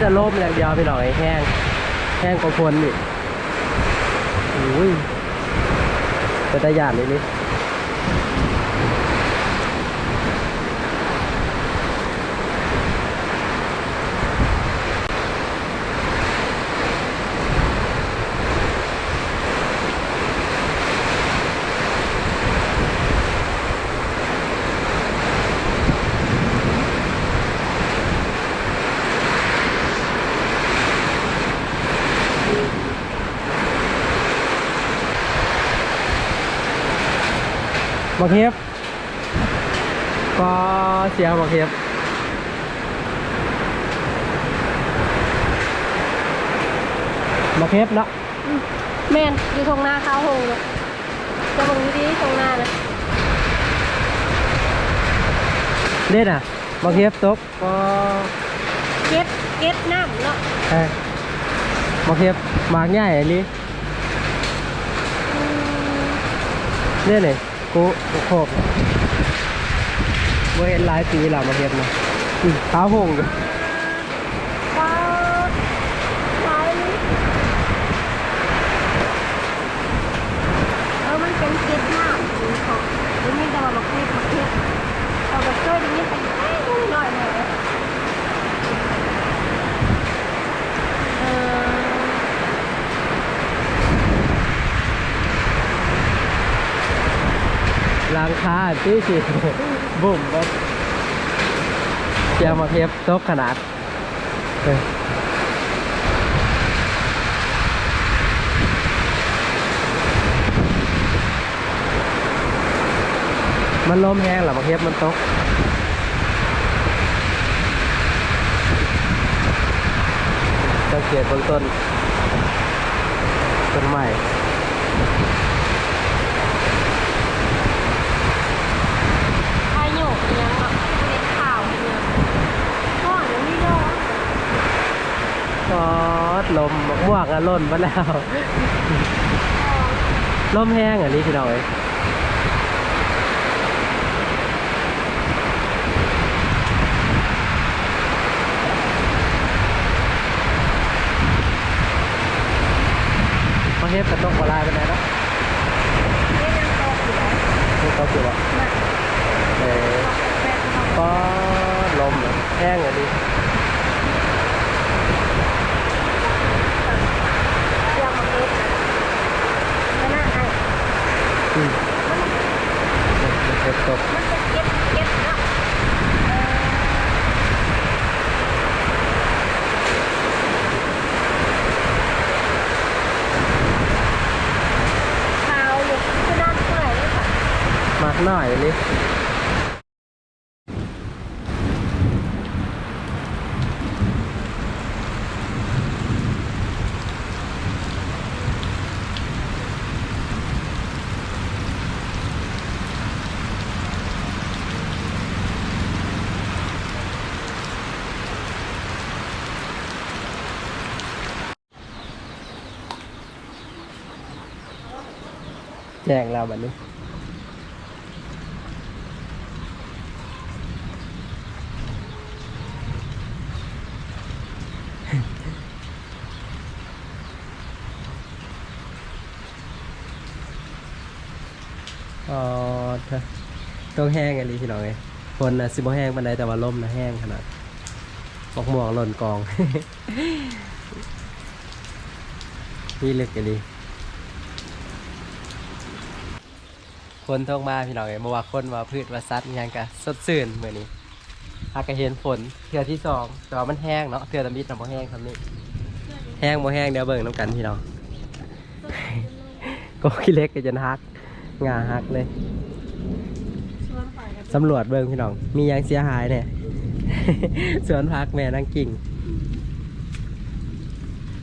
แต่ลมอย่างเดียวไปหน่องไอ้แห้ง แห้งกว่าคนอีกอุ้ยเป็นตาหยาดนิดนิด มาเทียบก็เสียมาเทียบมาเทียบเนาะแม่นอยู่ตรงหน้าข้าวหงเลยจะมองดีๆตรงหน้านะเด่นอะมาเทียบตกก็เก็บเก็บน้ำเนาะเอ้ยมาเทียบหมากใหญ่อันนี้อืมเด่นเลย กูกโคบเมื่อเห็นหลายปีแล้วมาเห็นนะอืมขาหงอยู่ว้าวหลายเลยเออมันเป็นเก็บน้าของนี่นี่แต่ว่ามาเก็บมาเทศเราก็ช่วยดีนี่ไปเอ้ยดูหน่อยหน่อยเออ ล้าง คาที่สิบุ่มก็เสียมาเทียบตกขนาดมันลมแห้งหรอมาเทียบมันตกสังเกตเบื้องต้นต้นไม้ พายุเนี่ยแบบเล็ดข่าวเนี่ยพ่อเดี๋ยวนี้เนาะ ซอส ลมม่วงอะล่นมาแล้วลมแห้งอันนี้พี่น้องเอ้ยพอเฮ็ดกระตกมาลายไปไหนเนาะนี่ตกอยู่บ่นะเออแม่เขาก็ลมแห้งอันนี้ เตรียมมาเก็บไม่น่าให้ อืมเฮ็ดตก มันจะเก็บเก็บเนาะเออข่าวอยู่คือด้านเท่าไหร่เลย ค่ะมากหน่อยอัน แจ้งเราแบบนี้อ๋อต้องแห้งอันนี้พี่น้องเอ้ยฝนนะสิบแห้งปานใดแต่ว่าลมนะแห้งขนาดบอกหมวกหล่นกองนี่เล็กอันนี้ คนท้องมาพี่น้องเอ้ยบ่ว่าคนว่าพืชว่าสัตว์อิหยังก็สดชื่นมื้อนี้หากก็เห็นฝนเทื่อที่สองแต่ว่ามันแห้งเนาะเทื่อตะมิดน่ะบ่แห้งคำนี้แห้งบ่แห้งเดี๋ยวเบิ่งน้ำกันพี่น้อง ก็ขี้เล็กก็จะฮักงาฮักเลยสำรวจเบิ่งพี่น้อง มีหยังเสียหายเนี่ย สวนพักแม่นั่งกิ่ง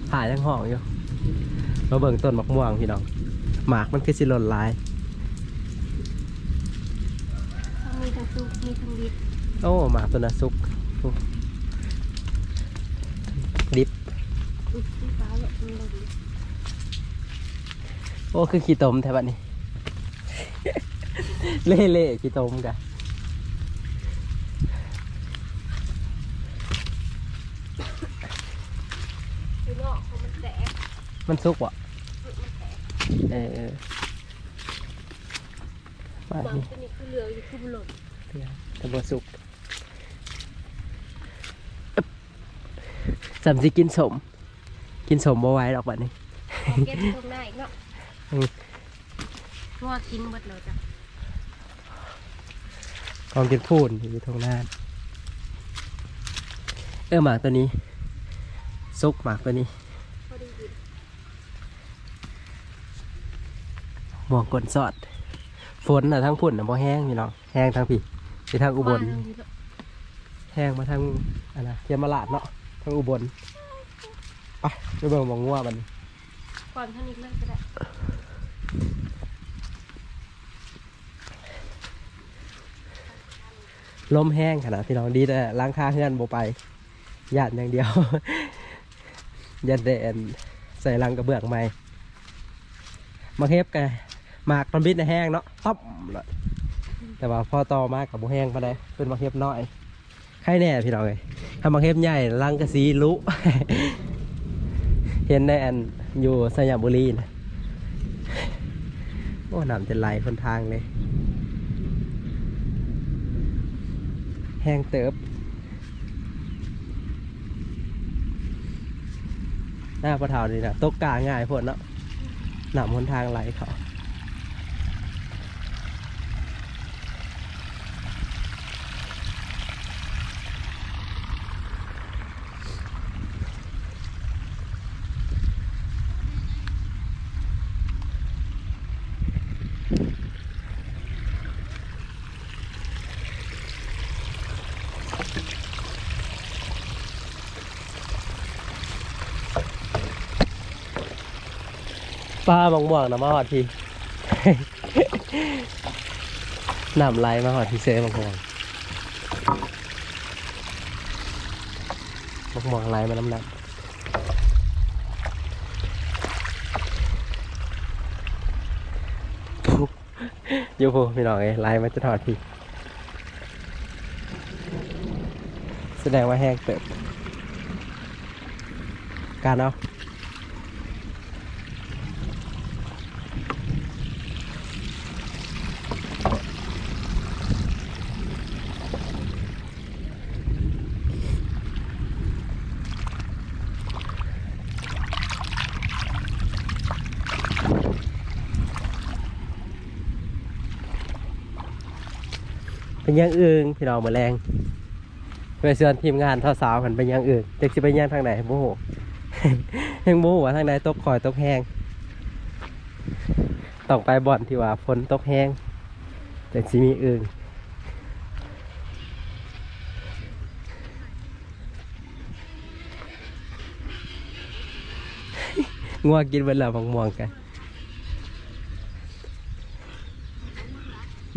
ผ่าทั้งห้องอยู่มาเบิ่งต้นมะม่วงพี่น้องหมากมันคือสิหล่นหลาย มีทั้งซุป มีทั้งดิบโอ้ หมากตัวน่ะสุกโอ้ดิบอุ๊ยสีฟ้าแบบมันบ่ดีโอ้ คือขี้ตมแท้บัดนี้ เละๆขี้ตมกะมันสุกบ่เออเออมาบางนี่ตัวนี้คือเหลืองอยู่คือบุหรี่เถื่อ แต่บ่สุกสำสิกินสม กินสมบ่ไหว้ดอกบัดนี้เก็บตรงหน้าอีกเนาะอืมงัวกินหมดเลยจ้ะกองกินพูนอยู่ตรงหน้าเออหมากตัวนี้ ซุกหมากตัวนี้พอดีกินหมวงกลนสอด ฝนน่ะทั้งพุ่นน่ะบ่แห้งพี่น้อง แห้งทั้งพี่ ไปทางอุบลว่าทางนี้เนาะแห้งมาทางอันนะเทียมมาลาดเนาะทางอุบลไปไปเบิ่งหมองงัวมันก่อนท่านนี้เลยก็ได้ลมแห้งขนาดพี่น้องดีแต่ล้างค่าเฮือนบ่ไปหยาดอย่างเดียวยันแดนใส่ลังกระเบื้องใหม่มาเฮ็บกันหมากมันบิดในแห้งเนาะต๊อบเลย แต่ว่าพอต่อมากกับบ่แห้งพอได้เป็นมาเฮ็บน้อยใครแน่พี่น้องเลยถ้ามาเฮ็บใหญ่ลังกระสีลุ เห็นในอันอยู่สยามบุรีนะโอ้น้ำจะไหลคนทางเลยแห้งเติบหน้าปะเทานี่นะตกกลางง่ายพวดเนาะหนำหนทางไหลเขา ปลาบางม่วงนะมาหอดทีหนำไหลมาหอดทีเซ่บางม่วงบางม่วงไหลมาน้ำหนักปุ๊บอยู่พูพี่น้องเอ้ยไหลมาจะถอดทีแสดงว่าแห้งเติบการเอา เป็นยังอื่นพี่น้องมาแรงเพื่อเชิญทีมงานท่อสาวมันเป็นยังอื่นจะสิเป็นอยังทางไหนโมโหยังโมโหว่าทางใดตกคอยตกแห้งต้องไปบ่อนที่ว่าฝนตกแห้งแต่สิมีอื่นงัวกินเวลาบางม่วงกัน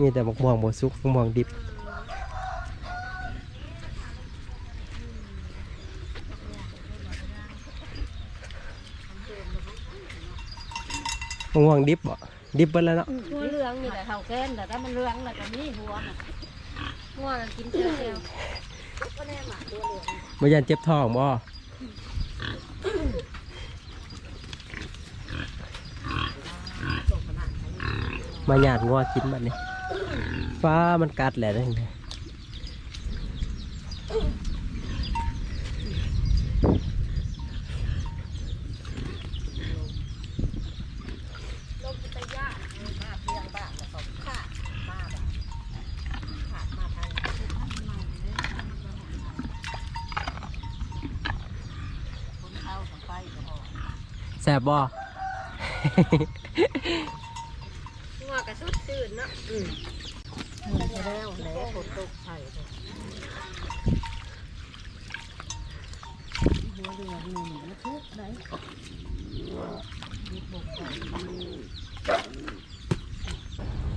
มีแต่มะม่วงบสุกมะม่วงดิบมะม่วงดิบบ่ดิบเบิดแล้วเนาะงัวเหลืองนี่แหละเท่าแก่นแต่ถ้ามันเหลืองแล้วก็มีหัวน่ะงัวก็กินเจียวก็แน่หมาตัวเหลืองบ่ยันเจ็บท้องบ่มาหยาดงัวกินบัดนี้ ฟ้ามันกัดแหละนั่นไงลมตะย่ามาเพียงบ้านแล้ามาแบบขาดมาทางคนเข้ากับไฟก็พอแสบบ่งัวกระสุดตื่นเนาะ แล้วแล้วฝนตกไผ่หัวเรือหนี่มันทุกไหนบ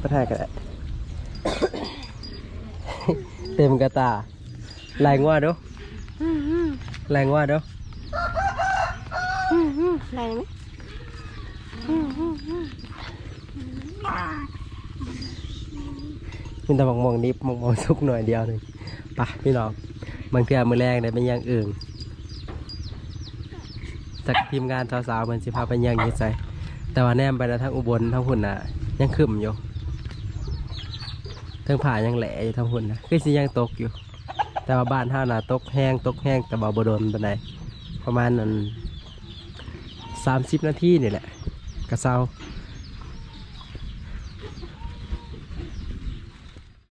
ก็ถ่ายกันแหละ เต็มกระตาแรงว่าเด้อแรงว่าเด้ออืมอืมอะไรไหม อืมอืมอืมมีแต่มองมองนิบมองมองสุกหน่อยเดียวหนึ่งไปพี่น้องบางเทีมือแรงได้เป็นอย่างอื่นจากทีมงานสาวๆมือนสิพาไปเยี่ยงอยี่ใจแต่ว่าแนมไปแล้วทั้งอุบลทั้งหุ่นน่ะ ยังขึ้นอยู่ทั้งผ่ายังแหล่อยู่ทั้งหุ่นนะคือสิยังตกอยู่ แต่ว่าบ้านท่าน่ะตกแห้งตกแห้งแต่บ่บ่โดนปานประมาณนั้นสามสิบนาทีนี่แหละกระเซา